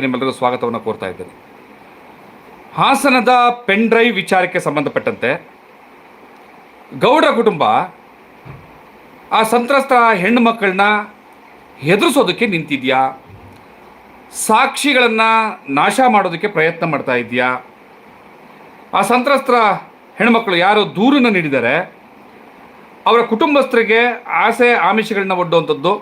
ನಿಮ್ಮೆಲ್ಲರಿಗೂ ಸ್ವಾಗತವನ್ನು ಕೋರ್ತಾ ಇದ್ದೇನೆ. ಹಾಸನದ ಪೆನ್ ಡ್ರೈವ್ ವಿಚಾರಕ್ಕೆ ಸಂಬಂಧಪಟ್ಟಂತೆ ಗೌಡ ಕುಟುಂಬ ಆ ಸಂತ್ರಸ್ತ ಹೆಣ್ಣು ಮಕ್ಕಳನ್ನ ಹೆದರಿಸೋದಕ್ಕೆ ನಿಂತಿದ್ಯಾ? ಸಾಕ್ಷಿಗಳನ್ನು ನಾಶ ಮಾಡೋದಕ್ಕೆ ಪ್ರಯತ್ನ ಮಾಡ್ತಾ ಇದೆಯಾ? ಆ ಸಂತ್ರಸ್ತರ ಹೆಣ್ಮಕ್ಳು ಯಾರು ದೂರನ್ನು ನೀಡಿದರೆ ಅವರ ಕುಟುಂಬಸ್ಥರಿಗೆ ಆಸೆ ಆಮಿಷಗಳನ್ನ ಒಡ್ಡುವಂಥದ್ದು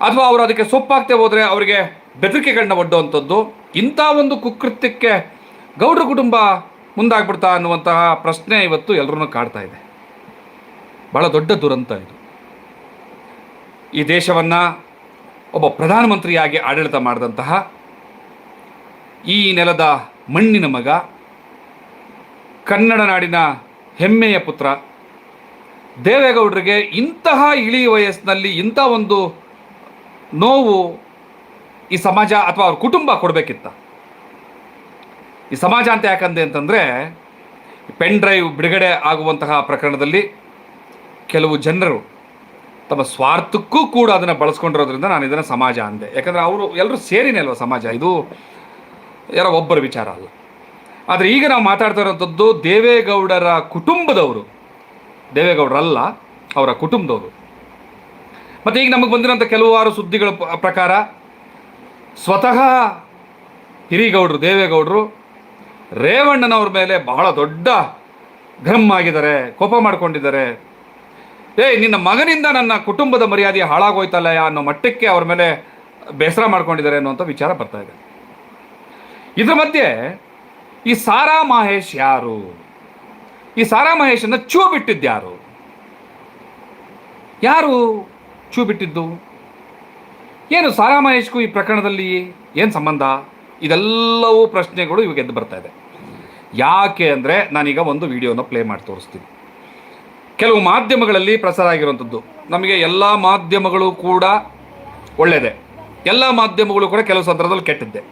ಅಥವಾ ಅವರು ಅದಕ್ಕೆ ಸೊಪ್ಪಾಗ್ತೇ ಹೋದರೆ ಅವರಿಗೆ ಬೆದರಿಕೆಗಳನ್ನ ಒಡ್ಡುವಂಥದ್ದು, ಇಂಥ ಒಂದು ಕುಕೃತ್ಯಕ್ಕೆ ಗೌಡ್ರ ಕುಟುಂಬ ಮುಂದಾಗ್ಬಿಡ್ತಾ ಅನ್ನುವಂತಹ ಪ್ರಶ್ನೆ ಇವತ್ತು ಎಲ್ಲರನ್ನೂ ಕಾಡ್ತಾ ಇದೆ. ಭಾಳ ದೊಡ್ಡ ದುರಂತ ಇದು. ಈ ದೇಶವನ್ನು ಒಬ್ಬ ಪ್ರಧಾನಮಂತ್ರಿಯಾಗಿ ಆಡಳಿತ ಮಾಡಿದಂತಹ ಈ ನೆಲದ ಮಣ್ಣಿನ ಮಗ, ಕನ್ನಡ ನಾಡಿನ ಹೆಮ್ಮೆಯ ಪುತ್ರ, ದೇವೇಗೌಡರಿಗೆ ಇಂತಹ ಇಳಿ ವಯಸ್ಸಿನಲ್ಲಿ ಇಂಥ ಒಂದು ನೋವು ಈ ಸಮಾಜ ಅಥವಾ ಅವ್ರ ಕುಟುಂಬ ಕೊಡಬೇಕಿತ್ತ. ಈ ಸಮಾಜ ಅಂತ ಯಾಕಂದೆ ಅಂತಂದರೆ ಪೆನ್ ಡ್ರೈವ್ ಬಿಡುಗಡೆ ಆಗುವಂತಹ ಪ್ರಕರಣದಲ್ಲಿ ಕೆಲವು ಜನರು ತಮ್ಮ ಸ್ವಾರ್ಥಕ್ಕೂ ಕೂಡ ಅದನ್ನು ಬಳಸ್ಕೊಂಡಿರೋದ್ರಿಂದ ನಾನು ಇದನ್ನು ಸಮಾಜ ಅಂದೆ. ಯಾಕಂದರೆ ಅವರು ಎಲ್ಲರೂ ಸೇರಿನೇ ಅಲ್ವ ಸಮಾಜ? ಇದು ಯಾರೋ ಒಬ್ಬರ ವಿಚಾರ ಅಲ್ಲ. ಆದರೆ ಈಗ ನಾವು ಮಾತಾಡ್ತಾ ಇರೋಂಥದ್ದು ದೇವೇಗೌಡರ ಕುಟುಂಬದವರು. ದೇವೇಗೌಡರಲ್ಲ, ಅವರ ಕುಟುಂಬದವರು. ಮತ್ತು ಈಗ ನಮಗೆ ಬಂದಿರೋಂಥ ಕೆಲವಾರು ಸುದ್ದಿಗಳ ಪ್ರಕಾರ ಸ್ವತಃ ಹಿರಿಗೌಡರು, ದೇವೇಗೌಡರು ರೇವಣ್ಣನವ್ರ ಮೇಲೆ ಬಹಳ ದೊಡ್ಡ ಘಮ್ ಆಗಿದ್ದಾರೆ, ಕೋಪ ಮಾಡ್ಕೊಂಡಿದ್ದಾರೆ. ಏಯ್, ನಿನ್ನ ಮಗನಿಂದ ನನ್ನ ಕುಟುಂಬದ ಮರ್ಯಾದೆ ಹಾಳಾಗೋಯ್ತಲ್ಲ ಅನ್ನೋ ಮಟ್ಟಕ್ಕೆ ಅವ್ರ ಮೇಲೆ ಬೇಸರ ಮಾಡ್ಕೊಂಡಿದ್ದಾರೆ ಅನ್ನುವಂಥ ವಿಚಾರ ಬರ್ತಾ ಇದೆ. ಇದ್ರ ಮಧ್ಯೆ ಈ ಸಾರಾ ಮಹೇಶ್ ಯಾರು? ಈ ಸಾರಾ ಮಹೇಶನ್ನ ಚೂ ಬಿಟ್ಟಿದ್ಯಾರು ಯಾರು ಚೂ ಬಿಟ್ಟಿದ್ದು? ಏನು ಸಾರಾ ಮಹೇಶ್ಗೂ ಈ ಪ್ರಕರಣದಲ್ಲಿ ಏನು ಸಂಬಂಧ? ಇದೆಲ್ಲವೂ ಪ್ರಶ್ನೆಗಳು ಇವಾಗ ಎದ್ದು ಬರ್ತಾ ಇದೆ. ಯಾಕೆ ಅಂದರೆ ನಾನೀಗ ಒಂದು ವಿಡಿಯೋನ ಪ್ಲೇ ಮಾಡಿ ತೋರಿಸ್ತೀನಿ. ಕೆಲವು ಮಾಧ್ಯಮಗಳಲ್ಲಿ ಪ್ರಸಾರ ಆಗಿರುವಂಥದ್ದು. ನಮಗೆ ಎಲ್ಲ ಮಾಧ್ಯಮಗಳು ಕೂಡ ಒಳ್ಳೆಯದೇ ಎಲ್ಲ ಮಾಧ್ಯಮಗಳು ಕೂಡ ಕೆಲವು ಸಂದರ್ಭದಲ್ಲಿ ಕೆಟ್ಟಿದ್ದೆ.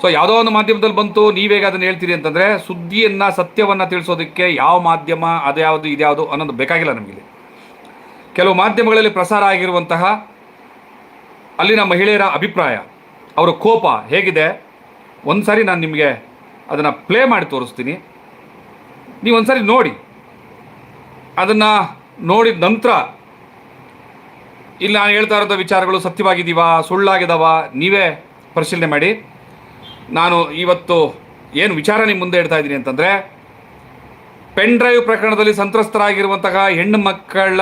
ಸೊ ಯಾವುದೋ ಒಂದು ಮಾಧ್ಯಮದಲ್ಲಿ ಬಂತು, ನೀವೇಗ ಅದನ್ನು ಹೇಳ್ತೀರಿ ಅಂತಂದರೆ ಸುದ್ದಿಯನ್ನು, ಸತ್ಯವನ್ನು ತಿಳಿಸೋದಕ್ಕೆ ಯಾವ ಮಾಧ್ಯಮ, ಅದ್ಯಾವುದು, ಇದ್ಯಾವುದು ಅನ್ನೋದು ಬೇಕಾಗಿಲ್ಲ ನಮಗೆ ಕೆಲವು ಮಾಧ್ಯಮಗಳಲ್ಲಿ ಪ್ರಸಾರ ಆಗಿರುವಂತಹ ಅಲ್ಲಿನ ಮಹಿಳೆಯರ ಅಭಿಪ್ರಾಯ, ಅವರ ಕೋಪ ಹೇಗಿದೆ? ಒಂದು ಸಾರಿ ನಾನು ನಿಮಗೆ ಅದನ್ನು ಪ್ಲೇ ಮಾಡಿ ತೋರಿಸ್ತೀನಿ. ನೀವು ಒಂದು ಸಾರಿ ನೋಡಿ. ಅದನ್ನು ನೋಡಿದ ನಂತರ, ಇಲ್ಲಿ ನಾನು ಹೇಳ್ತಾ ಇರೋದ ವಿಚಾರಗಳು ಸತ್ಯವಾಗಿದ್ದೀವಾ ಸುಳ್ಳಾಗಿದ್ದಾವ ನೀವೇ ಪರಿಶೀಲನೆ ಮಾಡಿ. ನಾನು ಇವತ್ತು ಏನು ವಿಚಾರ ನಿಮ್ಮ ಮುಂದೆ ಇಡ್ತಾ ಇದ್ದೀನಿ ಅಂತಂದರೆ ಪೆನ್ ಡ್ರೈವ್ ಪ್ರಕರಣದಲ್ಲಿ ಸಂತ್ರಸ್ತರಾಗಿರುವಂತಹ ಹೆಣ್ಣು ಮಕ್ಕಳ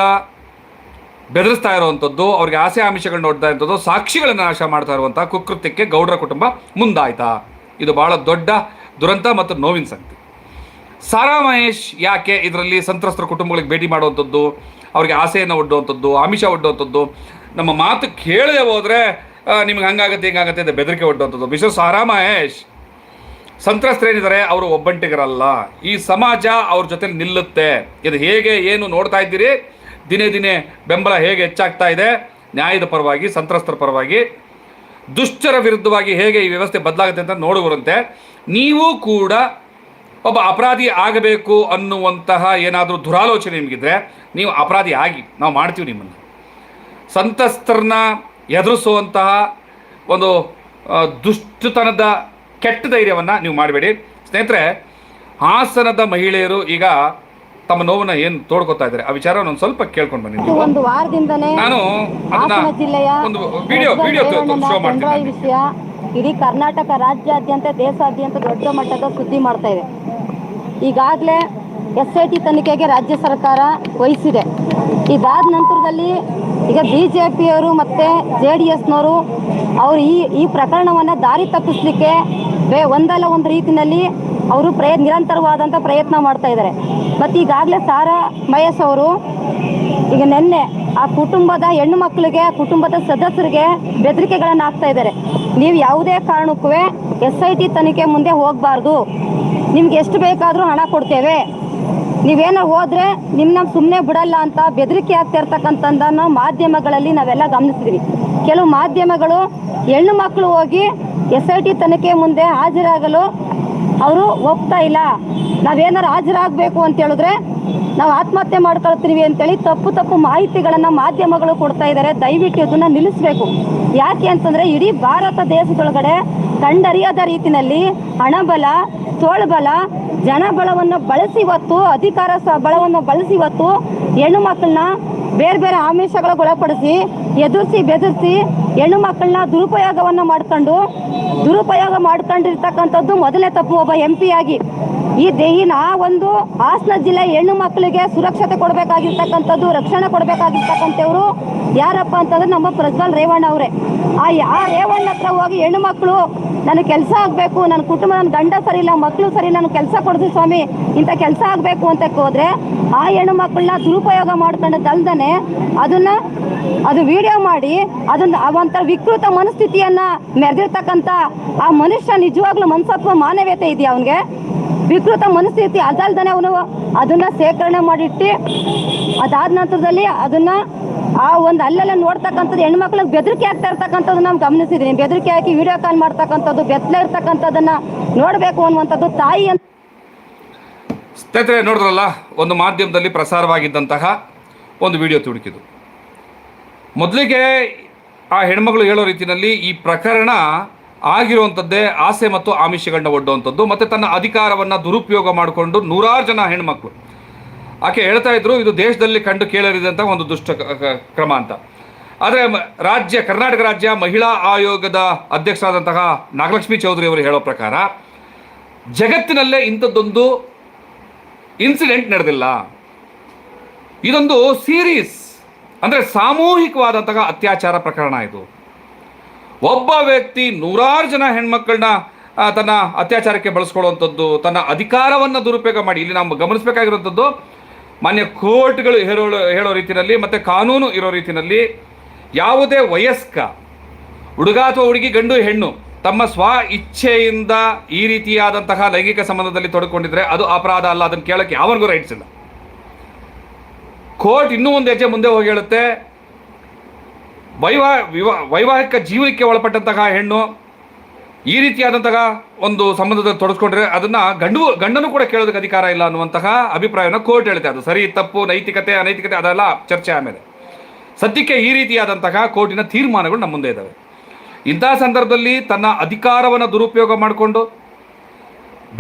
ಬೆದರಿಸ್ತಾ ಇರುವಂಥದ್ದು, ಅವ್ರಿಗೆ ಆಸೆ ಆಮಿಷಗಳನ್ನ ನೋಡ್ತಾ ಇರುವಂಥದ್ದು, ಸಾಕ್ಷಿಗಳನ್ನು ನಾಶ ಮಾಡ್ತಾ ಇರುವಂಥ ಕುಕೃತ್ಯಕ್ಕೆ ಗೌಡರ ಕುಟುಂಬ ಮುಂದಾಯ್ತಾ. ಇದು ಬಹಳ ದೊಡ್ಡ ದುರಂತ ಮತ್ತು ನೋವಿನ ಸಂಗತಿ. ಸಾರಾ ಮಹೇಶ್ ಯಾಕೆ ಇದರಲ್ಲಿ ಸಂತ್ರಸ್ತರ ಕುಟುಂಬಗಳಿಗೆ ಭೇಟಿ ಮಾಡುವಂಥದ್ದು, ಅವ್ರಿಗೆ ಆಸೆಯನ್ನು ಒಡ್ಡುವಂಥದ್ದು, ಆಮಿಷ ಒಡ್ಡುವಂಥದ್ದು? ನಮ್ಮ ಮಾತು ಕೇಳದೆ ಹೋದರೆ ನಿಮ್ಗೆ ಹಂಗಾಗತ್ತೆ, ಹಿಂಗಾಗತ್ತೆ ಅಂತ ಬೆದರಿಕೆ ಒಡ್ಡುವಂಥದ್ದು. ಮಿಸ್ಟರ್ ಸಾರಾ ಮಹೇಶ್, ಸಂತ್ರಸ್ತರೇನಿದ್ದಾರೆ, ಅವರು ಒಬ್ಬಂಟಿಗರಲ್ಲ. ಈ ಸಮಾಜ ಅವ್ರ ಜೊತೆಲಿ ನಿಲ್ಲುತ್ತೆ. ಇದು ಹೇಗೆ, ಏನು ನೋಡ್ತಾ ಇದ್ದೀರಿ? ದಿನೇ ದಿನೇ ಬೆಂಬಲ ಹೇಗೆ ಹೆಚ್ಚಾಗ್ತಾ ಇದೆ, ನ್ಯಾಯದ ಪರವಾಗಿ, ಸಂತ್ರಸ್ತರ ಪರವಾಗಿ ದುಷ್ಟರ ವಿರುದ್ಧವಾಗಿ ಹೇಗೆ ಈ ವ್ಯವಸ್ಥೆ ಬದಲಾಗುತ್ತೆ ಅಂತ ನೋಡುವರಂತೆ ನೀವು ಕೂಡ ಒಬ್ಬ ಅಪರಾಧಿ ಆಗಬೇಕು ಅನ್ನುವಂತಹ ಏನಾದರೂ ದುರಾಲೋಚನೆ ನಿಮಗಿದ್ರೆ ನೀವು ಅಪರಾಧಿ ಆಗಿ, ನಾವು ಮಾಡ್ತೀವಿ ನಿಮ್ಮನ್ನು. ಸಂತ್ರಸ್ತರನ್ನ ಎದುರಿಸುವಂತಹ ಒಂದು ದುಷ್ಟತನದ ಕೆಟ್ಟ ಧೈರ್ಯವನ್ನು ನೀವು ಮಾಡಬೇಡಿ. ಸ್ನೇಹಿತರೆ, ಹಾಸನದ ಮಹಿಳೆಯರು ಈಗ ತಮ್ಮ ನೋವನ್ನ ಏನು ತೋಡ್ಕೊತಾ ಇದ್ದಾರೆ? ಆ ವಿಚಾರ ಒಂದು ಸ್ವಲ್ಪ ಕೇಳ್ಕೊಂಡು ಬನ್ನಿ ಒಂದು ವಾರದಿಂದನೇ ನಾನು ಅದನ್ನ ಹಾಸನ ಜಿಲ್ಲೆಯ ಒಂದು ವಿಡಿಯೋ ವಿಡಿಯೋ ತೋರಿಸ್ತೀನಿ ಶೋ ಮಾಡ್ತೀನಿ ವಿಷಯ ಇಡೀ ಕರ್ನಾಟಕ ರಾಜ್ಯಾದ್ಯಂತ ದೇಶಾದ್ಯಂತ ದೊಡ್ಡ ಮಟ್ಟದ ಸುದ್ದಿ ಮಾಡ್ತಾ ಇದೆ. ಈಗಾಗಲೇ ಎಸ್ ಐ ಟಿ ತನಿಖೆಗೆ ರಾಜ್ಯ ಸರ್ಕಾರ ವಹಿಸಿದೆ. ಇದಾದ ನಂತರದಲ್ಲಿ ಈಗ ಬಿ ಜೆ ಪಿಯವರು ಮತ್ತು ಜೆ ಡಿ ಎಸ್ನವರು ಅವರು ಈ ಈ ಪ್ರಕರಣವನ್ನು ದಾರಿ ತಪ್ಪಿಸಲಿಕ್ಕೆ ಬೇ ಒಂದಲ್ಲ ಒಂದು ರೀತಿಯಲ್ಲಿ ಅವರು ಪ್ರಯ ನಿರಂತರವಾದಂಥ ಪ್ರಯತ್ನ ಮಾಡ್ತಾ ಇದ್ದಾರೆ. ಮತ್ತು ಈಗಾಗಲೇ ಸಾರಾ ಮಹೇಶ್ ಅವರು, ಈಗ ನಿನ್ನೆ ಆ ಕುಟುಂಬದ ಹೆಣ್ಣು ಮಕ್ಕಳಿಗೆ ಕುಟುಂಬದ ಸದಸ್ಯರಿಗೆ ಬೆದರಿಕೆಗಳನ್ನು ಹಾಕ್ತಾ ಇದ್ದಾರೆ. ನೀವು ಯಾವುದೇ ಕಾರಣಕ್ಕೂ ಎಸ್ ಐ ಟಿ ತನಿಖೆ ಮುಂದೆ ಹೋಗಬಾರ್ದು. ನಿಮ್ಗೆ ಎಷ್ಟು ಬೇಕಾದರೂ ಹಣ ಕೊಡ್ತೇವೆ. ನೀವೇನೋ ಹೋದ್ರೆ ನಿಮ್ಮನ್ನ ಸುಮ್ಮನೆ ಬಿಡಲ್ಲ ಅಂತ ಬೆದರಿಕೆ ಆಗ್ತಾ ನಾವು ಮಾಧ್ಯಮಗಳಲ್ಲಿ ನಾವೆಲ್ಲ ಗಮನಿಸಿದ್ವಿ. ಕೆಲವು ಮಾಧ್ಯಮಗಳು ಹೆಣ್ಣು ಮಕ್ಕಳು ಹೋಗಿ ಎಸ್ ಐ ಟಿ ತನಿಖೆ ಮುಂದೆ ಹಾಜರಾಗಲು ಅವರು ಒಪ್ತಾ ಇಲ್ಲ. ನಾವೇನಾರು ಹಾಜರಾಗಬೇಕು ಅಂತ ಹೇಳಿದ್ರೆ ನಾವು ಆತ್ಮಹತ್ಯೆ ಮಾಡ್ಕೊಳ್ತೀವಿ ಅಂತೇಳಿ ತಪ್ಪು ತಪ್ಪು ಮಾಹಿತಿಗಳನ್ನು ಮಾಧ್ಯಮಗಳು ಕೊಡ್ತಾ ಇದ್ದಾರೆ. ದಯವಿಟ್ಟು ಅದನ್ನು ನಿಲ್ಲಿಸಬೇಕು. ಯಾಕೆ ಅಂತಂದರೆ ಇಡೀ ಭಾರತ ದೇಶದೊಳಗಡೆ ಕಂಡರಿಯದ ರೀತಿಯಲ್ಲಿ ಹಣಬಲ, ತೋಳ್ಬಲ, ಜನಬಲವನ್ನು ಬಳಸಿ ಇವತ್ತು, ಅಧಿಕಾರ ಸ ಬಳಸಿ ಇವತ್ತು ಹೆಣ್ಣು ಮಕ್ಕಳನ್ನ ಬೇರೆ ಬೇರೆ ಆಮಿಷಗಳಿಗೆ ಒಳಪಡಿಸಿ, ಎದುರಿಸಿ, ಬೆದರಿಸಿ ಹೆಣ್ಣು ಮಕ್ಕಳನ್ನ ದುರುಪಯೋಗವನ್ನು ಮಾಡ್ಕೊಂಡು, ದುರುಪಯೋಗ ಮಾಡ್ಕೊಂಡಿರ್ತಕ್ಕಂಥದ್ದು ಮೊದಲೇ ತಪ್ಪು. ಒಬ್ಬ ಎಂ ಆಗಿ ಈ ದೇಹಿನ ಒಂದು ಹಾಸನ ಜಿಲ್ಲೆ ಹೆಣ್ಣು ಮಕ್ಕಳಿಗೆ ಸುರಕ್ಷತೆ ಕೊಡಬೇಕಾಗಿರ್ತಕ್ಕಂಥದ್ದು, ರಕ್ಷಣೆ ಕೊಡಬೇಕಾಗಿರ್ತಕ್ಕಂಥವ್ರು ಯಾರಪ್ಪ ಅಂತಂದ್ರೆ ನಮ್ಮ ಪ್ರಜ್ವಲ್ ರೇವಣ್ಣ ಅವರೇ. ಆ ಯಾ ರೇವಣ್ಣ ಹತ್ರ ಹೋಗಿ ಹೆಣ್ಣು ಮಕ್ಕಳು ನನಗೆ ಕೆಲಸ ಆಗಬೇಕು ನನ್ನ ಕುಟುಂಬ ನನ್ನ ಗಂಡ ಸರಿ ಇಲ್ಲ ಮಕ್ಕಳು ಸರಿ ನಾನು ಕೆಲಸ ಕೊಡಿಸಿ ಸ್ವಾಮಿ, ಇಂಥ ಕೆಲಸ ಆಗಬೇಕು ಅಂತ ಹೋದ್ರೆ ಆ ಹೆಣ್ಣು ಮಕ್ಕಳನ್ನ ದುರುಪಯೋಗ ಮಾಡ್ಕೊಂಡದ್ದಲ್ದನೆ ಅದನ್ನ, ಅದು ವಿಡಿಯೋ ಮಾಡಿ, ಅದನ್ನ ಆ ಒಂಥರ ವಿಕೃತ ಮನಸ್ಥಿತಿಯನ್ನ ಮೆರೆದಿರ್ತಕ್ಕಂಥ ಆ ಮನುಷ್ಯ ನಿಜವಾಗ್ಲೂ ಮನಸತ್ವ ಮಾನವೀಯತೆ ಇದೆಯಾ ಅವನಿಗೆ? ವಿಕೃತ ಮನಸ್ಥಿತಿ ಅದಲ್ದನೆ ಅವನು ಅದನ್ನ ಶೇಖರಣೆ ಮಾಡಿಟ್ಟು, ಅದಾದ ನಂತರದಲ್ಲಿ ಅದನ್ನ ಆ ಒಂದು ಅಲ್ಲೆಲ್ಲ ನೋಡ್ತಕ್ಕಂಥದ್ದು ಹೆಣ್ಮಕ್ಳಿಗೆ ಬೆದರಿಕೆ ಆಗ್ತಾ ಇರ್ತಕ್ಕಂಥದ್ದು ನಾವು ಗಮನಿಸಿದೀನಿ. ಬೆದರಿಕೆ ಹಾಕಿ ವಿಡಿಯೋ ಕಾಲ್ ಮಾಡ್ತಕ್ಕಂಥದ್ದು, ಬೆತ್ತಲೆ ಇರ್ತಕ್ಕಂಥದ್ದನ್ನ ನೋಡಬೇಕು ಅನ್ನುವಂಥದ್ದು ತಾಯಿ ಅಂತ ಸ್ನೇಹಿತರೆ, ನೋಡಿದ್ರಲ್ಲ, ಒಂದು ಮಾಧ್ಯಮದಲ್ಲಿ ಪ್ರಸಾರವಾಗಿದ್ದಂತಹ ಒಂದು ವಿಡಿಯೋ ತುಡುಕಿದು ಮೊದಲಿಗೆ ಆ ಹೆಣ್ಮಗಳು ಹೇಳೋ ರೀತಿಯಲ್ಲಿ ಈ ಪ್ರಕರಣ ಆಗಿರುವಂಥದ್ದೇ ಆಸೆ ಮತ್ತು ಆಮಿಷಗಳನ್ನ ಒಡ್ಡುವಂಥದ್ದು ಮತ್ತು ತನ್ನ ಅಧಿಕಾರವನ್ನು ದುರುಪಯೋಗ ಮಾಡಿಕೊಂಡು ನೂರಾರು ಜನ ಹೆಣ್ಮಕ್ಳು. ಆಕೆ ಹೇಳ್ತಾ ಇದ್ರು, ಇದು ದೇಶದಲ್ಲಿ ಕಂಡು ಕೇಳರಿದಂಥ ಒಂದು ದುಷ್ಟ ಕ್ರಮ ಅಂತ. ಆದರೆ ರಾಜ್ಯ, ಕರ್ನಾಟಕ ರಾಜ್ಯ ಮಹಿಳಾ ಆಯೋಗದ ಅಧ್ಯಕ್ಷರಾದಂತಹ ನಾಗಲಕ್ಷ್ಮಿ ಚೌಧರಿ ಅವರು ಹೇಳೋ ಪ್ರಕಾರ, ಜಗತ್ತಿನಲ್ಲೇ ಇಂಥದ್ದೊಂದು ಇನ್ಸಿಡೆಂಟ್ ನಡೆದಿಲ್ಲ. ಇದೊಂದು ಸೀರೀಸ್ ಅಂದರೆ ಸಾಮೂಹಿಕವಾದಂತಹ ಅತ್ಯಾಚಾರ ಪ್ರಕರಣ ಇದು. ಒಬ್ಬ ವ್ಯಕ್ತಿ ನೂರಾರು ಜನ ಹೆಣ್ಮಕ್ಕಳನ್ನ ತನ್ನ ಅತ್ಯಾಚಾರಕ್ಕೆ ಬಳಸ್ಕೊಳ್ಳುವಂಥದ್ದು, ತನ್ನ ಅಧಿಕಾರವನ್ನು ದುರುಪಯೋಗ ಮಾಡಿ. ಇಲ್ಲಿ ನಾವು ಗಮನಿಸಬೇಕಾಗಿರುವಂಥದ್ದು, ಮಾನ್ಯ ಕೋರ್ಟ್ಗಳು ಹೇಳೋ ಹೇಳೋ ರೀತಿಯಲ್ಲಿ ಮತ್ತು ಕಾನೂನು ಇರೋ ರೀತಿಯಲ್ಲಿ ಯಾವುದೇ ವಯಸ್ಕ, ಹುಡುಗ ಅಥವಾ ಹುಡುಗಿ, ಗಂಡು, ಹೆಣ್ಣು, ತಮ್ಮ ಸ್ವ ಇಚ್ಛೆಯಿಂದ ಈ ರೀತಿಯಾದಂತಹ ಲೈಂಗಿಕ ಸಂಬಂಧದಲ್ಲಿ ತೊಡಕೊಂಡಿದ್ರೆ ಅದು ಅಪರಾಧ ಅಲ್ಲ. ಅದನ್ನು ಕೇಳಕ್ಕೆ ಯಾವನಿಗೂ ರೈಟ್ಸ್ ಇಲ್ಲ. ಕೋರ್ಟ್ ಇನ್ನೂ ಒಂದು ಹೆಜ್ಜೆ ಮುಂದೆ ಹೋಗಿ ಹೇಳುತ್ತೆ ವೈವಾ ವಿವಾ ವೈವಾಹಿಕ ಜೀವನಕ್ಕೆ ಒಳಪಟ್ಟಂತಹ ಹೆಣ್ಣು ಈ ರೀತಿಯಾದಂತಹ ಒಂದು ಸಂಬಂಧದಲ್ಲಿ ತೊಡಸ್ಕೊಂಡ್ರೆ ಅದನ್ನ ಗಂಡು ಗಂಡನು ಕೂಡ ಕೇಳೋದಕ್ಕೆ ಅಧಿಕಾರ ಇಲ್ಲ ಅನ್ನುವಂತಹ ಅಭಿಪ್ರಾಯವನ್ನು ಕೋರ್ಟ್ ಹೇಳುತ್ತೆ ಅದು ಸರಿ, ತಪ್ಪು, ನೈತಿಕತೆ, ಅನೈತಿಕತೆ ಅದೆಲ್ಲ ಚರ್ಚೆ ಆಮೇಲೆ. ಸದ್ಯಕ್ಕೆ ಈ ರೀತಿಯಾದಂತಹ ಕೋರ್ಟಿನ ತೀರ್ಮಾನಗಳು ನಮ್ಮ ಮುಂದೆ ಇದ್ದಾವೆ ಇಂತಹ ಸಂದರ್ಭದಲ್ಲಿ ತನ್ನ ಅಧಿಕಾರವನ್ನು ದುರುಪಯೋಗ ಮಾಡಿಕೊಂಡು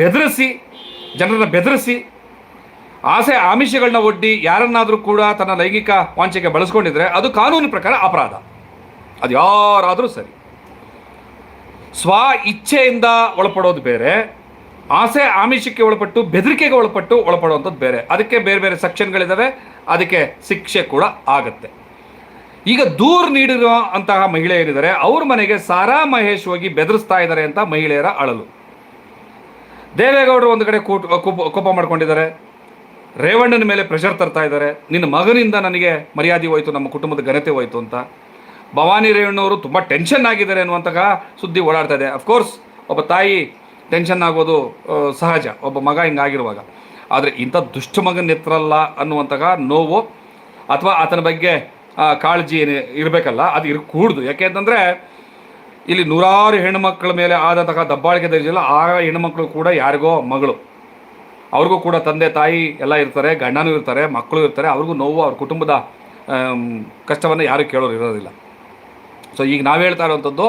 ಬೆದರಿಸಿ, ಜನರನ್ನು ಬೆದರಿಸಿ ಆಸೆ ಆಮಿಷಗಳನ್ನ ಒಡ್ಡಿ ಯಾರನ್ನಾದರೂ ಕೂಡ ತನ್ನ ಲೈಂಗಿಕ ವಾಂಚೆಗೆ ಬಳಸ್ಕೊಂಡಿದ್ರೆ ಅದು ಕಾನೂನು ಪ್ರಕಾರ ಅಪರಾಧ. ಅದು ಯಾರಾದರೂ ಸರಿ. ಸ್ವ ಇಚ್ಛೆಯಿಂದ ಒಳಪಡೋದು ಬೇರೆ, ಆಸೆ ಆಮಿಷಕ್ಕೆ ಒಳಪಟ್ಟು, ಬೆದರಿಕೆಗೆ ಒಳಪಟ್ಟು ಒಳಪಡುವಂಥದ್ದು ಬೇರೆ. ಅದಕ್ಕೆ ಬೇರೆ ಬೇರೆ ಸೆಕ್ಷನ್ಗಳಿದ್ದಾವೆ ಅದಕ್ಕೆ ಶಿಕ್ಷೆ ಕೂಡ ಆಗತ್ತೆ. ಈಗ ದೂರು ನೀಡಿರೋ ಅಂತಹ ಮಹಿಳೆ ಏನಿದ್ದಾರೆ ಅವ್ರ ಮನೆಗೆ ಸಾರಾ ಮಹೇಶ್ ಹೋಗಿ ಬೆದರಿಸ್ತಾ ಇದ್ದಾರೆ ಅಂತ ಮಹಿಳೆಯರ ಅಳಲು. ದೇವೇಗೌಡರು ಒಂದು ಕಡೆ ಕೋಪ ಮಾಡ್ಕೊಂಡಿದ್ದಾರೆ ರೇವಣ್ಣನ ಮೇಲೆ ಪ್ರೆಷರ್ ತರ್ತಾ ಇದ್ದಾರೆ. ನಿನ್ನ ಮಗನಿಂದ ನನಗೆ ಮರ್ಯಾದೆ ಹೋಯ್ತು, ನಮ್ಮ ಕುಟುಂಬದ ಘನತೆ ಹೋಯಿತು ಅಂತ. ಭವಾನಿ ರೇವಣ್ಣವರು ತುಂಬ ಟೆನ್ಷನ್ ಆಗಿದ್ದಾರೆ ಅನ್ನುವಂತಹ ಸುದ್ದಿ ಓಡಾಡ್ತಾ ಇದೆ. ಅಫ್ಕೋರ್ಸ್ ಒಬ್ಬ ತಾಯಿ ಟೆನ್ಷನ್ ಆಗೋದು ಸಹಜ. ಒಬ್ಬ ಮಗ ಹಿಂಗಾಗಿರುವಾಗ. ಆದರೆ ಇಂಥ ದುಷ್ಟ ಮಗನ ಎತ್ತರಲ್ಲ ಅನ್ನುವಂತಹ ನೋವು ಅಥವಾ ಆತನ ಬಗ್ಗೆ ಕಾಳಜಿ ಇರಬೇಕಲ್ಲ, ಅದು ಇರ್, ಕೂಡ್ದು. ಯಾಕೆ ಅಂತಂದರೆ, ಇಲ್ಲಿ ನೂರಾರು ಹೆಣ್ಣುಮಕ್ಕಳ ಮೇಲೆ ಆದಂತಹ ದಬ್ಬಾಳಿಕೆ ದರ್ಜೆಲ್ಲ ಆ ಹೆಣ್ಣುಮಕ್ಕಳು ಕೂಡ ಯಾರಿಗೋ ಮಗಳು. ಅವ್ರಿಗೂ ಕೂಡ ತಂದೆ, ತಾಯಿ ಎಲ್ಲ ಇರ್ತಾರೆ, ಗಂಡನೂ ಇರ್ತಾರೆ, ಮಕ್ಕಳು ಇರ್ತಾರೆ. ಅವ್ರಿಗೂ ನೋವು ಅವ್ರ ಕುಟುಂಬದ ಕಷ್ಟವನ್ನು ಯಾರು ಕೇಳೋರು ಇರೋದಿಲ್ಲ. ಸೊ ಈಗ ನಾವು ಹೇಳ್ತಾ ಇರುವಂಥದ್ದು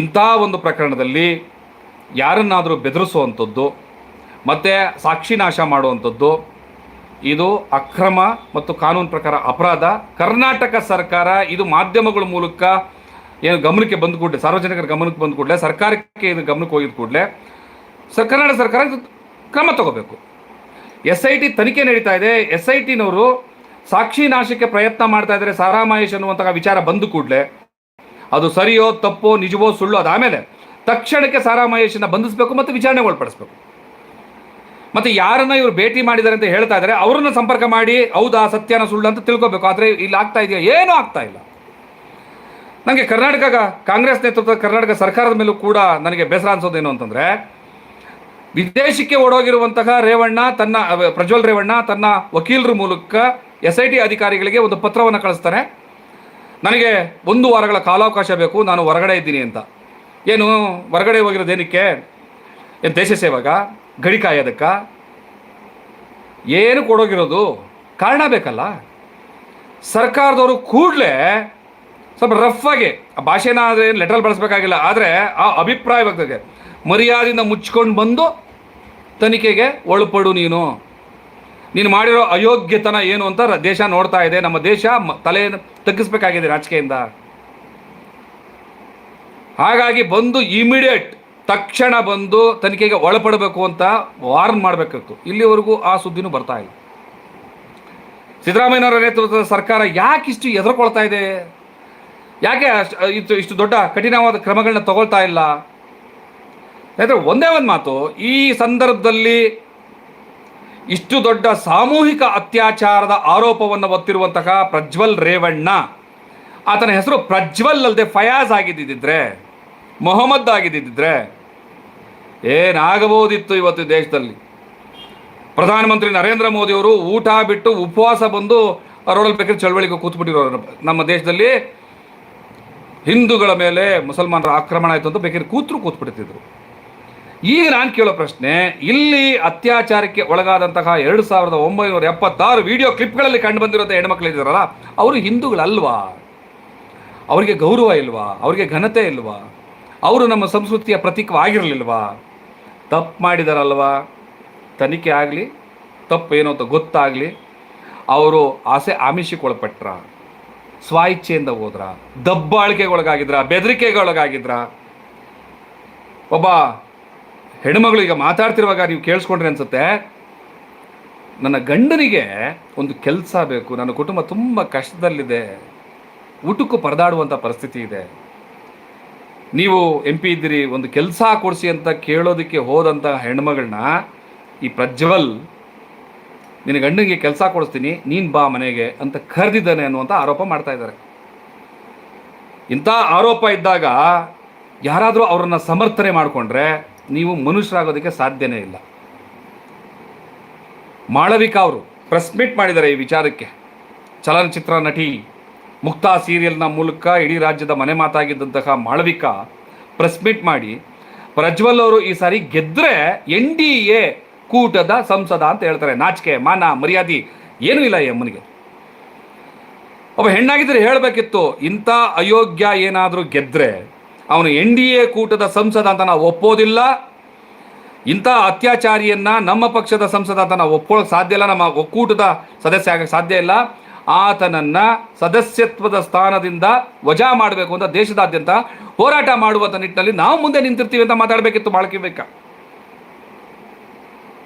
ಇಂಥ ಒಂದು ಪ್ರಕರಣದಲ್ಲಿ ಯಾರನ್ನಾದರೂ ಬೆದರಿಸುವಂಥದ್ದು, ಮತ್ತು ಸಾಕ್ಷಿ ನಾಶ ಮಾಡುವಂಥದ್ದು, ಇದು ಅಕ್ರಮ ಮತ್ತು ಕಾನೂನು ಪ್ರಕಾರ ಅಪರಾಧ. ಕರ್ನಾಟಕ ಸರ್ಕಾರ ಇದು ಮಾಧ್ಯಮಗಳ ಮೂಲಕ ಏನು ಗಮನಕ್ಕೆ ಬಂದ ಕೂಡಲೇ, ಸಾರ್ವಜನಿಕರ ಗಮನಕ್ಕೆ ಬಂದ ಕೂಡಲೇ, ಸರ್ಕಾರಕ್ಕೆ ಇದು ಗಮನಕ್ಕೆ ಹೋಗಿದ ಕೂಡಲೇ ಕರ್ನಾಟಕ ಸರ್ಕಾರ ಕ್ರಮ ತಗೋಬೇಕು. ಎಸ್ ಐ ಟಿ ತನಿಖೆ ನಡೀತಾ ಇದೆ. ಎಸ್ ಐ ಟಿನವರು ಸಾಕ್ಷಿ ನಾಶಕ್ಕೆ ಪ್ರಯತ್ನ ಮಾಡ್ತಾ ಇದ್ದಾರೆ ಸಾರಾ ಮಹೇಶ್ ಅನ್ನುವಂತಹ ವಿಚಾರ ಬಂದು ಕೂಡಲೇ. ಅದು ಸರಿಯೋ, ತಪ್ಪೋ, ನಿಜವೋ, ಸುಳ್ಳು ಅದಾದಮೇಲೆ ತಕ್ಷಣಕ್ಕೆ ಸಾರಾ ಮಹೇಶನ್ನ ಬಂಧಿಸಬೇಕು ಮತ್ತು ವಿಚಾರಣೆ ಒಳಪಡಿಸ್ಬೇಕು. ಮತ್ತು ಯಾರನ್ನ ಇವರು ಭೇಟಿ ಮಾಡಿದ್ದಾರೆ ಅಂತ ಹೇಳ್ತಾ ಇದ್ದಾರೆ, ಅವ್ರನ್ನ ಸಂಪರ್ಕ ಮಾಡಿ, ಹೌದಾ, ಸತ್ಯನ, ಸುಳ್ಳು ಅಂತ ತಿಳ್ಕೊಬೇಕು. ಆದರೆ ಇಲ್ಲಿ ಆಗ್ತಾ ಇದೆಯಾ? ಏನೂ ಆಗ್ತಾ ಇಲ್ಲ. ನನಗೆ ಕರ್ನಾಟಕ ಕಾಂಗ್ರೆಸ್ ನೇತೃತ್ವದ ಕರ್ನಾಟಕ ಸರ್ಕಾರದ ಮೇಲೂ ಕೂಡ ನನಗೆ ಬೇಸರ ಅನ್ಸೋದೇನು ಅಂತಂದರೆ ವಿದೇಶಕ್ಕೆ ಓಡೋಗಿರುವಂತಹ ರೇವಣ್ಣ ತನ್ನ ಪ್ರಜ್ವಲ್ ರೇವಣ್ಣ ತನ್ನ ವಕೀಲರ ಮೂಲಕ ಎಸ್ ಐ ಟಿ ಅಧಿಕಾರಿಗಳಿಗೆ ಒಂದು ಪತ್ರವನ್ನು ಕಳಿಸ್ತಾನೆ. ನನಗೆ ಒಂದು ವಾರಗಳ ಕಾಲಾವಕಾಶ ಬೇಕು, ನಾನು ಹೊರಗಡೆ ಇದ್ದೀನಿ ಅಂತ. ಏನು, ಹೊರಗಡೆ ಹೋಗಿರೋದೇನಕ್ಕೆ ಏನು ದೇಶ ಸೇವಾಗ ಗಡಿ ಕಾಯೋದಕ್ಕ? ಏನು ಕೊಡೋಗಿರೋದು? ಕಾರಣ ಬೇಕಲ್ಲ. ಸರ್ಕಾರದವರು ಕೂಡಲೇ ಸ್ವಲ್ಪ ರಫ್ ಆಗಿ, ಆ ಭಾಷೆನ ಆದರೆ ಲೆಟ್ರಲ್ಲಿ ಬಳಸಬೇಕಾಗಿಲ್ಲ, ಆದರೆ ಆ ಅಭಿಪ್ರಾಯ ಬಗ್ಗೆ ಮರ್ಯಾದೆಯಿಂದ ಮುಚ್ಕೊಂಡು ಬಂದು ತನಿಖೆಗೆ ಒಳಪಡು ನೀನು. ನೀನು ಮಾಡಿರೋ ಅಯೋಗ್ಯತನ ಏನು ಅಂತ ದೇಶ ನೋಡ್ತಾ ಇದೆ. ನಮ್ಮ ದೇಶ ತಲೆ ತಗ್ಗಿಸ್ಬೇಕಾಗಿದೆ ರಾಜಕೀಯದಿಂದ. ಹಾಗಾಗಿ ಬಂದು ಇಮಿಡಿಯೇಟ್ ತಕ್ಷಣ ಬಂದು ತನಿಖೆಗೆ ಒಳಪಡಬೇಕು ಅಂತ ವಾರ್ನ್ ಮಾಡಬೇಕಿತ್ತು ಇಲ್ಲಿವರೆಗೂ ಆ ಸುದ್ದಿನೂ ಬರ್ತಾ ಇಲ್ಲ. ಸಿದ್ದರಾಮಯ್ಯನವರ ನೇತೃತ್ವದ ಸರ್ಕಾರ ಯಾಕೆ ಇಷ್ಟು ಎದುರುಕೊಳ್ತಾ ಇದೆ? ಯಾಕೆ ಇಷ್ಟು ಇಷ್ಟು ದೊಡ್ಡ ಕಠಿಣವಾದ ಕ್ರಮಗಳನ್ನ ತಗೊಳ್ತಾ ಇಲ್ಲ? ಯಾಕಂದ್ರೆ ಒಂದೇ ಒಂದು ಮಾತು. ಈ ಸಂದರ್ಭದಲ್ಲಿ ಇಷ್ಟು ದೊಡ್ಡ ಸಾಮೂಹಿಕ ಅತ್ಯಾಚಾರದ ಆರೋಪವನ್ನು ಹೊತ್ತಿರುವಂತಹ ಪ್ರಜ್ವಲ್ ರೇವಣ್ಣ. ಆತನ ಹೆಸರು ಪ್ರಜ್ವಲ್ ಅಲ್ಲದೆ ಫಯಾಜ್ ಆಗಿದ್ದಿದ್ರೆ, ಮೊಹಮ್ಮದ್ ಆಗಿದ್ದಿದ್ರೆ ಏನಾಗಬಹುದಿತ್ತು ಇವತ್ತು ದೇಶದಲ್ಲಿ? ಪ್ರಧಾನಮಂತ್ರಿ ನರೇಂದ್ರ ಮೋದಿ ಅವರು ಊಟ ಬಿಟ್ಟು ಉಪವಾಸ ಬಂದು ರೋಡಲ್ಲಿ ಬೇಕಾದ್ರೆ ಚಳವಳಿಗೆ ಕೂತ್ಬಿಟ್ಟಿರೋರು ನಮ್ಮ ದೇಶದಲ್ಲಿ. ಹಿಂದೂಗಳ ಮೇಲೆ ಮುಸಲ್ಮಾನರ ಆಕ್ರಮಣ ಆಯಿತು ಅಂತ ಬೇಕಾದ್ರೆ ಕೂತರು ಕೂತ್ಬಿಡ್ತಿದ್ರು. ಈಗ ನಾನು ಕೇಳೋ ಪ್ರಶ್ನೆ, ಇಲ್ಲಿ ಅತ್ಯಾಚಾರಕ್ಕೆ ಒಳಗಾದಂತಹ ಎರಡು ಸಾವಿರದ ಒಂಬೈನೂರ ಎಪ್ಪತ್ತಾರು ವಿಡಿಯೋ ಕ್ಲಿಪ್ಗಳಲ್ಲಿ ಕಂಡು ಬಂದಿರೋಂಥ ಹೆಣ್ಮಕ್ಳಿದ್ದಾರಲ್ಲ ಅವರು ಹಿಂದೂಗಳಲ್ವಾ? ಅವರಿಗೆ ಗೌರವ ಇಲ್ವಾ? ಅವರಿಗೆ ಘನತೆ ಇಲ್ವಾ? ಅವರು ನಮ್ಮ ಸಂಸ್ಕೃತಿಯ ಪ್ರತೀಕವಾಗಿರಲಿಲ್ವಾ ತಪ್ಪು ಮಾಡಿದಾರಲ್ವಾ? ತನಿಖೆ ಆಗಲಿ, ತಪ್ಪು ಏನೋ ಅಂತ ಗೊತ್ತಾಗಲಿ, ಅವರು ಆಸೆ ಆಮಿಷಕ್ಕೊಳಪಟ್ರ? ಸ್ವ ಸ್ವಾಯಿಚ್ಛೆಯಿಂದ ಹೋದ್ರ? ದಬ್ಬಾಳಿಕೆಗೊಳಗಾಗಿದ್ರ ಬೆದರಿಕೆಗೊಳಗಾಗಿದ್ರ ಒಬ್ಬ ಹೆಣ್ಮಗಳು ಈಗ ಮಾತಾಡ್ತಿರುವಾಗ ನೀವು ಕೇಳಿಸ್ಕೊಂಡ್ರೆ ಅನ್ಸುತ್ತೆ, ನನ್ನ ಗಂಡನಿಗೆ ಒಂದು ಕೆಲಸ ಬೇಕು, ನನ್ನ ಕುಟುಂಬ ತುಂಬ ಕಷ್ಟದಲ್ಲಿದೆ, ಊಟಕ್ಕೂ ಪರದಾಡುವಂಥ ಪರಿಸ್ಥಿತಿ ಇದೆ. ನೀವು ಎಂ ಪಿ ಇದ್ದೀರಿ, ಒಂದು ಕೆಲಸ ಕೊಡಿಸಿ ಅಂತ ಕೇಳೋದಕ್ಕೆ ಹೋದಂಥ ಹೆಣ್ಮಗಳನ್ನ ಈ ಪ್ರಜ್ವಲ್, ನಿನ್ನ ಗಂಡನಿಗೆ ಕೆಲಸ ಕೊಡಿಸ್ತೀನಿ, ನೀನು ಬಾ ಮನೆಗೆ ಅಂತ ಕರೆದಿದ್ದಾನೆ ಅನ್ನುವಂಥ ಆರೋಪ ಮಾಡ್ತಾ ಇದ್ದಾರೆ. ಇಂಥ ಆರೋಪ ಇದ್ದಾಗ ಯಾರಾದರೂ ಅವರನ್ನು ಸಮರ್ಥನೆ ಮಾಡಿಕೊಂಡ್ರೆ ನೀವು ಮನುಷ್ಯರಾಗೋದಕ್ಕೆ ಸಾಧ್ಯನೇ ಇಲ್ಲ. ಮಾಳವಿಕಾ ಅವರು ಪ್ರೆಸ್ ಮೀಟ್ ಮಾಡಿದ್ದಾರೆ ಈ ವಿಚಾರಕ್ಕೆ. ಚಲನಚಿತ್ರ ನಟಿ ಮುಕ್ತಾ ಸೀರಿಯಲ್ನ ಮೂಲಕ ಇಡೀ ರಾಜ್ಯದ ಮನೆ ಮಾತಾಗಿದ್ದಂತಹ ಮಾಳವಿಕಾ ಪ್ರೆಸ್ ಮೀಟ್ ಮಾಡಿ, ಪ್ರಜ್ವಲ್ ಅವರು ಈ ಸಾರಿ ಗೆದ್ದರೆ ಎನ್ ಡಿ ಎ ಕೂಟದ ಸಂಸದ ಅಂತ ಹೇಳ್ತಾರೆ. ನಾಚಿಕೆ, ಮಾನ, ಮರ್ಯಾದೆ ಏನೂ ಇಲ್ಲ ಈ ಅಮ್ಮನಿಗೆ. ಒಬ್ಬ ಹೆಣ್ಣಾಗಿದ್ದರೆ ಹೇಳಬೇಕಿತ್ತು, ಇಂಥ ಅಯೋಗ್ಯ ಏನಾದರೂ ಗೆದ್ದರೆ ಅವನು ಎನ್ ಡಿ ಎ ಕೂಟದ ಸಂಸದ ಅಂತ ನಾವು ಒಪ್ಪೋದಿಲ್ಲ. ಇಂಥ ಅತ್ಯಾಚಾರಿಯನ್ನು ನಮ್ಮ ಪಕ್ಷದ ಸಂಸದ ಅಂತ ನಾವು ಒಪ್ಕೊಳ್ಳೋಕೆ ಸಾಧ್ಯ ಇಲ್ಲ. ನಮ್ಮ ಒಕ್ಕೂಟದ ಸದಸ್ಯ ಆಗಕ್ಕೆ ಸಾಧ್ಯ ಇಲ್ಲ. ಆತನನ್ನ ಸದಸ್ಯತ್ವದ ಸ್ಥಾನದಿಂದ ವಜಾ ಮಾಡಬೇಕು ಅಂತ ದೇಶದಾದ್ಯಂತ ಹೋರಾಟ ಮಾಡುವಂಥ ನಿಟ್ಟಿನಲ್ಲಿ ನಾವು ಮುಂದೆ ನಿಂತಿರ್ತೀವಿ ಅಂತ ಮಾತಾಡಬೇಕಿತ್ತು ಬೇಕಾ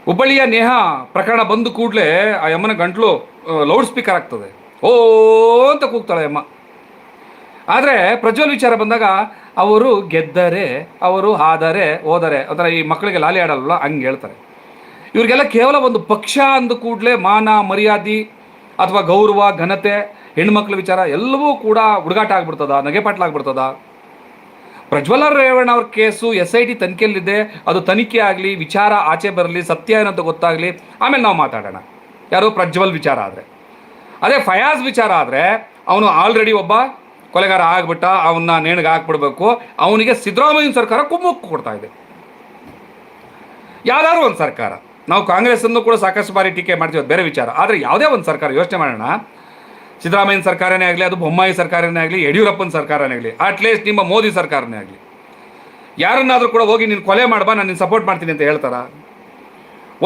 ಹುಬ್ಬಳ್ಳಿಯ ನೇಹ ಪ್ರಕರಣ ಬಂದ ಕೂಡಲೇ ಆ ಯಮ್ಮನ ಗಂಟ್ಲು ಲೌಡ್ ಸ್ಪೀಕರ್ ಆಗ್ತದೆ. ಓ, ಅಂತ ಕೂಗ್ತಾಳೆ ಯಮ್ಮ. ಆದರೆ ಪ್ರಜ್ವಲ್ ವಿಚಾರ ಬಂದಾಗ ಅವರು ಗೆದ್ದರೆ, ಅವರು ಆದರೆ ಹೋದರೆ ಅದರ ಈ ಮಕ್ಕಳಿಗೆ ಲಾಲಿ ಆಡಲ್ಲ ಹಂಗೆ ಹೇಳ್ತಾರೆ. ಇವರಿಗೆಲ್ಲ ಕೇವಲ ಒಂದು ಪಕ್ಷ ಅಂದ ಕೂಡಲೇ ಮಾನ, ಮರ್ಯಾದೆ ಅಥವಾ ಗೌರವ, ಘನತೆ, ಹೆಣ್ಮಕ್ಳ ವಿಚಾರ ಎಲ್ಲವೂ ಕೂಡ ಹುಡುಗಾಟ ಆಗ್ಬಿಡ್ತದ ನಗೆಪಾಟ್ಲಾಗ್ಬಿಡ್ತದ ಪ್ರಜ್ವಲ ರೇವಣ್ಣ ಅವ್ರ ಕೇಸು ಎಸ್ ಐ ಟಿ ತನಿಖೆಯಲ್ಲಿದೆ, ಅದು ತನಿಖೆ ಆಗಲಿ, ವಿಚಾರ ಆಚೆ ಬರಲಿ, ಸತ್ಯ ಏನಂತ ಗೊತ್ತಾಗಲಿ, ಆಮೇಲೆ ನಾವು ಮಾತಾಡೋಣ. ಯಾರು ಪ್ರಜ್ವಲ್ ವಿಚಾರ ಆದರೆ. ಅದೇ ಫಯಾಜ್ ವಿಚಾರ ಆದರೆ, ಅವನು ಆಲ್ರೆಡಿ ಒಬ್ಬ ಕೊಲೆಗಾರ ಆಗ್ಬಿಟ್ಟ ಅವನ್ನ ನೇಣಿಗೆ ಹಾಕ್ಬಿಡ್ಬೇಕು. ಅವನಿಗೆ ಸಿದ್ದರಾಮಯ್ಯನ ಸರ್ಕಾರ ಕುಮ್ಮಕ್ಕು ಕೊಡ್ತಾ ಇದೆ. ಯಾವ್ದಾದ್ರು ಒಂದು ಸರ್ಕಾರ. ನಾವು ಕಾಂಗ್ರೆಸ್ಸನ್ನು ಕೂಡ ಸಾಕಷ್ಟು ಬಾರಿ ಟೀಕೆ ಮಾಡ್ತೀವಿ ಬೇರೆ ವಿಚಾರ. ಆದರೆ ಯಾವುದೇ ಒಂದು ಸರ್ಕಾರ, ಯೋಚನೆ ಮಾಡೋಣ. ಸಿದ್ದರಾಮಯ್ಯನ ಸರ್ಕಾರನೇ ಆಗಲಿ, ಅದು ಬೊಮ್ಮಾಯಿ ಸರ್ಕಾರನೇ ಆಗಲಿ, ಯಡಿಯೂರಪ್ಪನ ಸರ್ಕಾರನೇ ಆಗಲಿ ಅಟ್ಲೀಸ್ಟ್ ನಿಮ್ಮ ಮೋದಿ ಸರ್ಕಾರನೇ ಆಗಲಿ. ಯಾರನ್ನಾದರೂ ಕೂಡ ಹೋಗಿ ನೀನು ಕೊಲೆ ಮಾಡ್ಬಾ, ನಾನು ನಿನ್ನ ಸಪೋರ್ಟ್ ಮಾಡ್ತೀನಿ ಅಂತ ಹೇಳ್ತಾರ?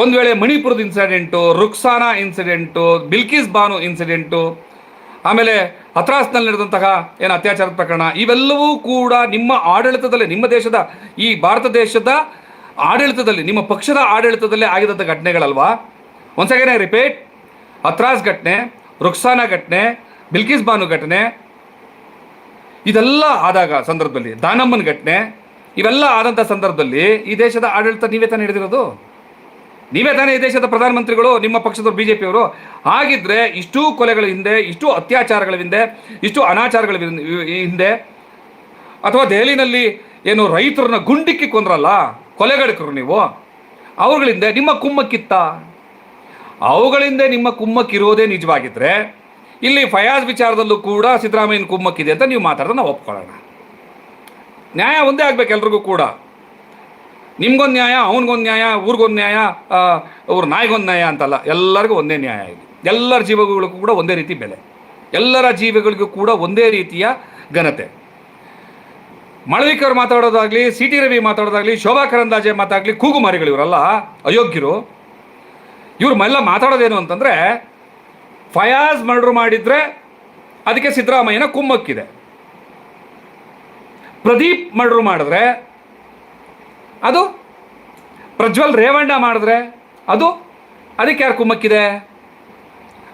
ಒಂದು ವೇಳೆ ಮಣಿಪುರದ incident Ruksana incident Bilkis Bano incident ಆಮೇಲೆ ಹತ್ರಾಸ್ನಲ್ಲಿ ನಡೆದಂತಹ ಏನು ಅತ್ಯಾಚಾರದ ಪ್ರಕರಣ, ಇವೆಲ್ಲವೂ ಕೂಡ ನಿಮ್ಮ ಆಡಳಿತದಲ್ಲಿ, ನಿಮ್ಮ ದೇಶದ, ಈ ಭಾರತ ದೇಶದ ಆಡಳಿತದಲ್ಲಿ, ನಿಮ್ಮ ಪಕ್ಷದ ಆಡಳಿತದಲ್ಲೇ ಆಗಿದಂಥ ಘಟನೆಗಳಲ್ವಾ? ಒಂದ್ಸಗೇನೆ ರಿಪೀಟ್. ಹತ್ರಾಸ್ ಘಟನೆ, ರುಕ್ಸಾನಾ ಘಟನೆ, ಬಿಲ್ಕಿಸ್ ಬಾನು ಘಟನೆ, ಇದೆಲ್ಲ ಆದಾಗ ಸಂದರ್ಭದಲ್ಲಿ ದಾನಮ್ಮನ ಘಟನೆ, ಇವೆಲ್ಲ ಆದಂಥ ಸಂದರ್ಭದಲ್ಲಿ ಈ ದೇಶದ ಆಡಳಿತ ನೀವೇ ತಾನೇ ಹಿಡಿದಿರೋದು? ನೀವೇ ತಾನೇ ಈ ದೇಶದ ಪ್ರಧಾನಮಂತ್ರಿಗಳು, ನಿಮ್ಮ ಪಕ್ಷದ ಜೆ ಪಿಯವರು ಹಾಗಿದ್ರೆ ಇಷ್ಟು ಕೊಲೆಗಳ ಹಿಂದೆ, ಇಷ್ಟು ಅತ್ಯಾಚಾರಗಳ ಹಿಂದೆ, ಇಷ್ಟು ಅನಾಚಾರಗಳ ಹಿಂದೆ, ಅಥವಾ ದೆಹಲಿನಲ್ಲಿ ಏನು ರೈತರನ್ನ ಗುಂಡಿಕ್ಕಿ ಕೊಂದ್ರಲ್ಲ ಕೊಲೆಗಡಕರು ನೀವು ಅವುಗಳಿಂದ ನಿಮ್ಮ ಕುಮ್ಮಕ್ಕಿತ್ತ. ಅವುಗಳಿಂದ ನಿಮ್ಮ ಕುಮ್ಮಕ್ಕಿರೋದೇ ನಿಜವಾಗಿದ್ರೆ, ಇಲ್ಲಿ ಫಯಾಜ್ ವಿಚಾರದಲ್ಲೂ ಕೂಡ ಸಿದ್ದರಾಮಯ್ಯನ ಕುಮ್ಮಕ್ಕಿದೆ ಅಂತ ನೀವು ಮಾತಾಡೋದು ನಾವು ಒಪ್ಕೊಳ್ಳೋಣ. ನ್ಯಾಯ ಒಂದೇ ಆಗ್ಬೇಕು ಎಲ್ರಿಗೂ ಕೂಡ. ನಿಮ್ಗೊಂದು ನ್ಯಾಯ, ಅವನಿಗೊಂದು ನ್ಯಾಯ, ಊರಿಗೊಂದು ನ್ಯಾಯ ಅವ್ರ ನಾಯಿಗೊಂದು ನ್ಯಾಯ ಅಂತಲ್ಲ, ಎಲ್ಲರಿಗೂ ಒಂದೇ ನ್ಯಾಯ ಇದೆ ಎಲ್ಲರ ಜೀವಗಳಿಗೂ ಕೂಡ ಒಂದೇ ರೀತಿ ಬೆಲೆ. ಎಲ್ಲರ ಜೀವಗಳಿಗೂ ಕೂಡ ಒಂದೇ ರೀತಿಯ ಘನತೆ. ಮಳವಿಕರ್ ಮಾತಾಡೋದಾಗ್ಲಿ ಸಿ ಟಿ ರವಿ ಮಾತಾಡೋದಾಗ್ಲಿ, ಶೋಭಾ ಕರಂದಾಜೆ ಮಾತಾಗಲಿ ಕೂಗುಮಾರಿಗಳು ಇವರಲ್ಲ, ಅಯೋಗ್ಯರು. ಇವ್ರು ಎಲ್ಲ ಮಾತಾಡೋದೇನು ಅಂತಂದರೆ, ಫಯಾಜ್ ಮರ್ಡ್ರ್ ಮಾಡಿದರೆ ಅದಕ್ಕೆ ಸಿದ್ದರಾಮಯ್ಯನ ಕುಮ್ಮಕ್ಕಿದೆ. ಪ್ರದೀಪ್ ಮರ್ಡ್ರ್ ಮಾಡಿದ್ರೆ ಅದು ಪ್ರಜ್ವಲ್ ರೇವಣ್ಣ ಮಾಡಿದ್ರೆ ಅದು ಅದಕ್ಕೆ ಯಾರು ಕುಮ್ಮಕ್ಕಿದೆ?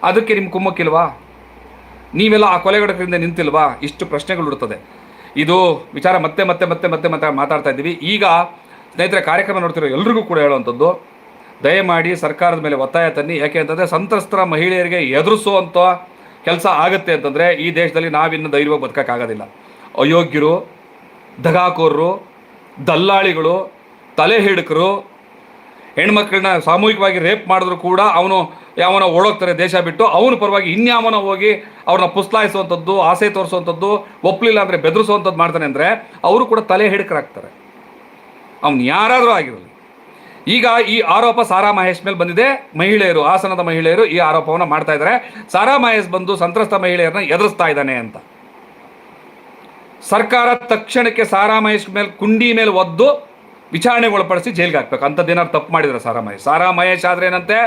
ಅದಕ್ಕೆ ನಿಮ್ಮ ಕುಮ್ಮಕ್ಕಿಲ್ವಾ? ನೀವೆಲ್ಲ ಆ ಕೊಲೆಗಡಕರಿಂದ ನಿಂತಿಲ್ವಾ? ಇಷ್ಟು ಪ್ರಶ್ನೆಗಳು ಇರುತ್ತದೆ ಇದು ವಿಚಾರ ಮತ್ತೆ ಮತ್ತೆ ಮತ್ತೆ ಮತ್ತೆ ಮತ್ತೆ ಮಾತಾಡ್ತಾ ಇದ್ದೀವಿ. ಈಗ ಸ್ನೇಹಿತರೆ, ಕಾರ್ಯಕ್ರಮ ನೋಡ್ತಿರೋ ಎಲ್ರಿಗೂ ಕೂಡ ಹೇಳುವಂಥದ್ದು, ದಯಮಾಡಿ ಸರ್ಕಾರದ ಮೇಲೆ ಒತ್ತಾಯ ತನ್ನಿ. ಯಾಕೆ ಅಂತಂದರೆ ಸಂತ್ರಸ್ತರ ಮಹಿಳೆಯರಿಗೆ ಎದುರಿಸುವಂಥ ಕೆಲಸ ಆಗುತ್ತೆ ಅಂತಂದರೆ ಈ ದೇಶದಲ್ಲಿ ನಾವಿನ್ನು ಧೈರ್ಯವಾಗಿ ಬದುಕೋಕ್ಕಾಗೋದಿಲ್ಲ. ಅಯೋಗ್ಯರು, ದಗಾಕೋರರು ದಲ್ಲಾಳಿಗಳು, ತಲೆ ಹಿಡಕರು, ಹೆಣ್ಮಕ್ಳನ್ನ ಸಾಮೂಹಿಕವಾಗಿ ರೇಪ್ ಮಾಡಿದ್ರು ಕೂಡ ಅವನು ಯಾವನ ಓಡೋಗ್ತಾರೆ ದೇಶ ಬಿಟ್ಟು, ಅವನ ಪರವಾಗಿ ಇನ್ಯಾವನ ಹೋಗಿ ಅವ್ರನ್ನ ಪುಸ್ಲಾಯಿಸುವಂಥದ್ದು, ಆಸೆ ತೋರಿಸುವಂಥದ್ದು ಒಪ್ಪಲಿಲ್ಲ ಅಂದರೆ ಬೆದರಿಸುವಂಥದ್ದು ಮಾಡ್ತಾನೆ ಅಂದರೆ ಅವರು ಕೂಡ ತಲೆ ಹಿಡಕರಾಗ್ತಾರೆ. ಅವ್ನು ಯಾರಾದರೂ ಆಗಿರಲಿ. ಈಗ ಈ ಆರೋಪ ಸಾರಾ ಮಹೇಶ್ ಮೇಲೆ ಬಂದಿದೆ. ಮಹಿಳೆಯರು, ಹಾಸನದ ಮಹಿಳೆಯರು ಈ ಆರೋಪವನ್ನು ಮಾಡ್ತಾ ಇದ್ದಾರೆ. ಸಾರಾ ಮಹೇಶ್ ಬಂದು ಸಂತ್ರಸ್ತ ಮಹಿಳೆಯರನ್ನ ಎದುರಿಸ್ತಾ ಇದ್ದಾನೆ ಅಂತ. ಸರ್ಕಾರ ತಕ್ಷಣಕ್ಕೆ ಸಾರಾ ಮಹೇಶ್ ಮೇಲೆ ಕುಂಡಿ ಮೇಲೆ ಒದ್ದು ವಿಚಾರಣೆಗೆ ಒಳಪಡಿಸಿ ಜೈಲಿಗೆ ಹಾಕ್ಬೇಕು. ಅಂಥದ್ದೇನಾದ್ರು ತಪ್ಪು ಮಾಡಿದ್ರೆ ಸಾರಾ ಮಹೇಶ್ ಸಾರಾ ಮಹೇಶ್ ಆದ್ರೆ ಏನಂತೆ?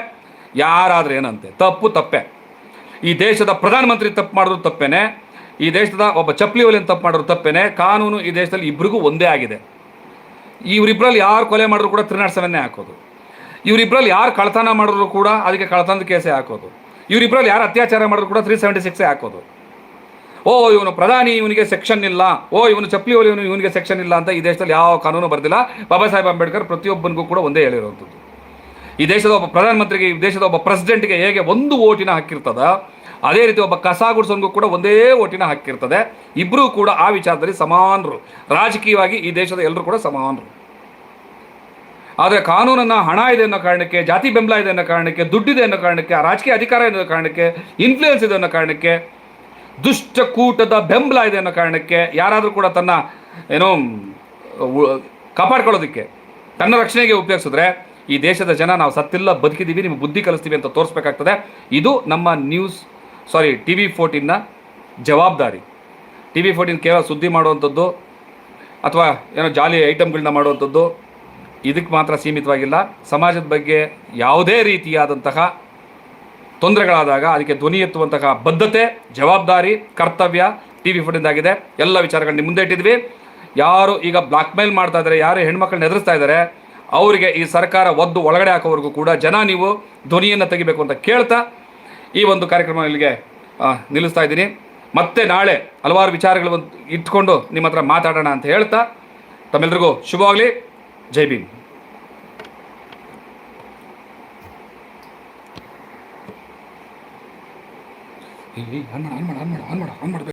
ಯಾರಾದ್ರೆ ಏನಂತೆ? ತಪ್ಪು ತಪ್ಪೆ. ಈ ದೇಶದ ಪ್ರಧಾನಮಂತ್ರಿ ತಪ್ಪು ಮಾಡಿದ್ರು ತಪ್ಪೇನೆ. ಈ ದೇಶದ ಒಬ್ಬ ಚಪ್ಪಲಿ ಒಲಿಯನ್ ತಪ್ಪು ಮಾಡಿದ್ರು ತಪ್ಪೇನೆ. ಕಾನೂನು ಈ ದೇಶದಲ್ಲಿ ಇಬ್ಬರಿಗೂ ಒಂದೇ ಆಗಿದೆ. ಇವರಿಬ್ಬರಲ್ಲಿ ಯಾರು ಕೊಲೆ ಮಾಡಿದ್ರು ಕೂಡ ತ್ರಿನಾಡ್ ಸೆವೆನ್ನೇ ಹಾಕೋದು. ಇವರಿಬ್ಬರಲ್ಲಿ ಯಾರು ಕಳ್ತನ ಮಾಡಿದ್ರು ಕೂಡ ಅದಕ್ಕೆ ಕಳ್ತನದ ಕೇಸೇ ಹಾಕೋದು. ಇವರಿಬ್ಬರಲ್ಲಿ ಯಾರು ಅತ್ಯಾಚಾರ ಮಾಡಿದ್ರು ಕೂಡ ತ್ರೀ ಸೆವೆಂಟಿ ಸಿಕ್ಸೇ ಹಾಕೋದು. ಓ, ಇವನು ಪ್ರಧಾನಿ, ಇವನಿಗೆ ಸೆಕ್ಷನ್ ಇಲ್ಲ. ಓ, ಇವನು ಚಪ್ಪಲಿ ಇವನು ಇವನಿಗೆ ಸೆಕ್ಷನ್ ಇಲ್ಲ ಅಂತ ಈ ದೇಶದಲ್ಲಿ ಯಾವ ಕಾನೂನು ಬರ್ದಿಲ್ಲ. ಬಾಬಾ ಸಾಹೇಬ್ ಅಂಬೇಡ್ಕರ್ ಪ್ರತಿಯೊಬ್ಬನಿಗೂ ಕೂಡ ಒಂದೇ ಹೇಳಿರುವಂಥದ್ದು. ಈ ದೇಶದ ಒಬ್ಬ ಪ್ರಧಾನಮಂತ್ರಿಗೆ, ಈ ದೇಶದ ಒಬ್ಬ ಪ್ರೆಸಿಡೆಂಟ್ಗೆ ಹೇಗೆ ಒಂದು ಓಟಿನ ಹಾಕಿರ್ತದ ಅದೇ ರೀತಿ ಒಬ್ಬ ಕಸ ಗುಡಿಸೋನ್ಗೂ ಕೂಡ ಒಂದೇ ಓಟಿನ ಹಾಕಿರ್ತದೆ ಇಬ್ಬರೂ ಕೂಡ ಆ ವಿಚಾರದಲ್ಲಿ ಸಮಾನರು. ರಾಜಕೀಯವಾಗಿ ಈ ದೇಶದ ಎಲ್ಲರೂ ಕೂಡ ಸಮಾನರು. ಆದರೆ ಕಾನೂನನ್ನು ಹಣ ಇದೆ ಅನ್ನೋ ಕಾರಣಕ್ಕೆ, ಜಾತಿ ಬೆಂಬಲ ಇದೆ ಅನ್ನೋ ಕಾರಣಕ್ಕೆ, ದುಡ್ಡಿದೆ ಅನ್ನೋ ಕಾರಣಕ್ಕೆ, ರಾಜಕೀಯ ಅಧಿಕಾರ ಇದೆ ಅನ್ನೋ ಕಾರಣಕ್ಕೆ ಇನ್ಫ್ಲೂಯೆನ್ಸ್ ಇದೆ ಅನ್ನೋ ಕಾರಣಕ್ಕೆ ದುಷ್ಟಕೂಟದ ಬೆಂಬಲ ಇದೆ ಅನ್ನೋ ಕಾರಣಕ್ಕೆ ಯಾರಾದರೂ ಕೂಡ ತನ್ನ, ಏನೋ ಕಾಪಾಡ್ಕೊಳ್ಳೋದಕ್ಕೆ ತನ್ನ ರಕ್ಷಣೆಗೆ ಉಪಯೋಗಿಸಿದ್ರೆ ಈ ದೇಶದ ಜನ ನಾವು ಸತ್ತಿಲ್ಲ ಬದುಕಿದ್ದೀವಿ, ನಿಮ್ಗೆ ಬುದ್ಧಿ ಕಲಿಸ್ತೀವಿ ಅಂತ ತೋರಿಸ್ಬೇಕಾಗ್ತದೆ. ಇದು ನಮ್ಮ ನ್ಯೂಸ್, ಸಾರಿ ಟಿ ವಿ ಫೋರ್ಟೀನ್ನ ಜವಾಬ್ದಾರಿ. ಟಿ ವಿ ಫೋರ್ಟೀನ್ ಕೇವಲ ಸುದ್ದಿ ಮಾಡುವಂಥದ್ದು ಅಥವಾ ಏನೋ ಜಾಲಿ ಐಟಮ್ಗಳನ್ನ ಮಾಡುವಂಥದ್ದು ಇದಕ್ಕೆ ಮಾತ್ರ ಸೀಮಿತವಾಗಿಲ್ಲ. ಸಮಾಜದ ಬಗ್ಗೆ ಯಾವುದೇ ರೀತಿಯಾದಂತಹ ತೊಂದರೆಗಳಾದಾಗ ಅದಕ್ಕೆ ಧ್ವನಿ ಎತ್ತುವಂತಹ ಬದ್ಧತೆ, ಜವಾಬ್ದಾರಿ, ಕರ್ತವ್ಯ ಟಿ ವಿ ಫೋರ್ಟಿಂದಾಗಿದೆ ಎಲ್ಲ ವಿಚಾರಗಳನ್ನ ಮುಂದೆ ಇಟ್ಟಿದ್ವಿ. ಯಾರು ಈಗ ಬ್ಲಾಕ್ ಮೇಲ್ ಮಾಡ್ತಾ ಇದ್ದಾರೆ, ಯಾರು ಹೆಣ್ಮಕ್ಳನ್ನ ಎದುರಿಸ್ತಾ ಇದ್ದಾರೆ, ಅವರಿಗೆ ಈ ಸರ್ಕಾರ ಒದ್ದು ಒಳಗಡೆ ಹಾಕೋವರೆಗೂ ಕೂಡ ಜನ ನೀವು ಧ್ವನಿಯನ್ನು ತೆಗಿಬೇಕು ಅಂತ ಕೇಳ್ತಾ ಈ ಒಂದು ಕಾರ್ಯಕ್ರಮ ಇಲ್ಲಿಗೆ ನಿಲ್ಲಿಸ್ತಾ ಇದ್ದೀನಿ. ಮತ್ತೆ ನಾಳೆ ಹಲವಾರು ವಿಚಾರಗಳು ಇಟ್ಕೊಂಡು ನಿಮ್ಮ ಹತ್ರ ಮಾತಾಡೋಣ ಅಂತ ಹೇಳ್ತಾ, ತಮ್ಮೆಲ್ರಿಗೂ ಶುಭವಾಗಲಿ. ಜೈ ಭೀಮ್. ಆನ್ ಮಾಡು ಆನ್ ಮಾಡು ಆನ್ ಮಾಡು ಆನ್ ಮಾಡು ಆನ್ ಮಾಡ.